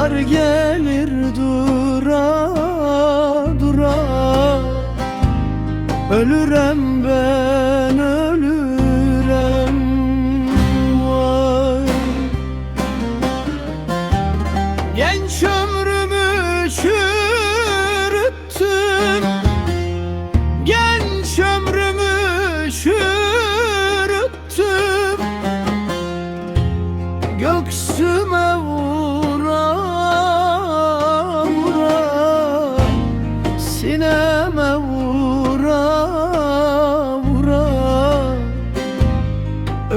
Yar gelir dura dura. Ölürem ben.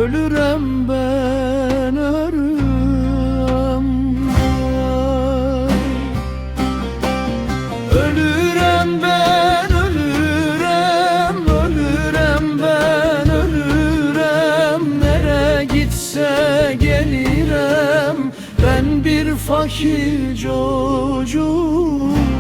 Ölürem ben ölürem Ölürem ben ölürem Ölürem ben ölürem Nere gitse gelirem Ben bir fakir çocuğum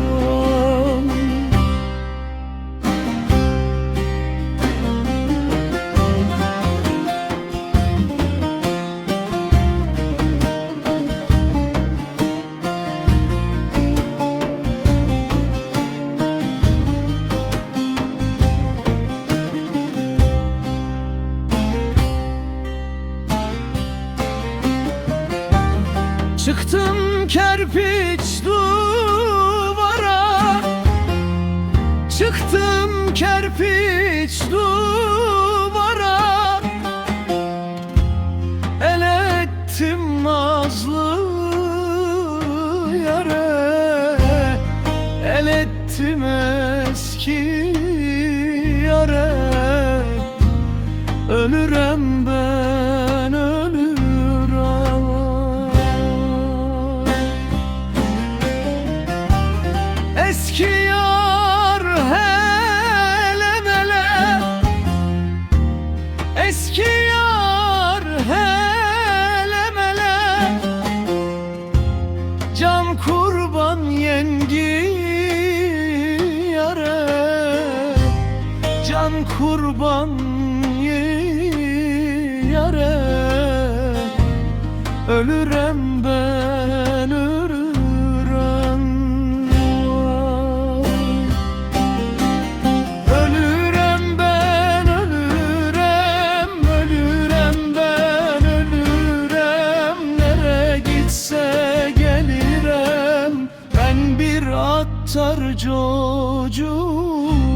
Çıktım kerpiç duvara. Çıktım kerpiç duvara. El ettim nazlı yare El ettim eski yare Ölürem Can kurban yare Ölürem ben ölürem. Ölürem ben ölürem. Ölürem ben ölürem. Nere gitse gelirem. Ben bir attar çocuğum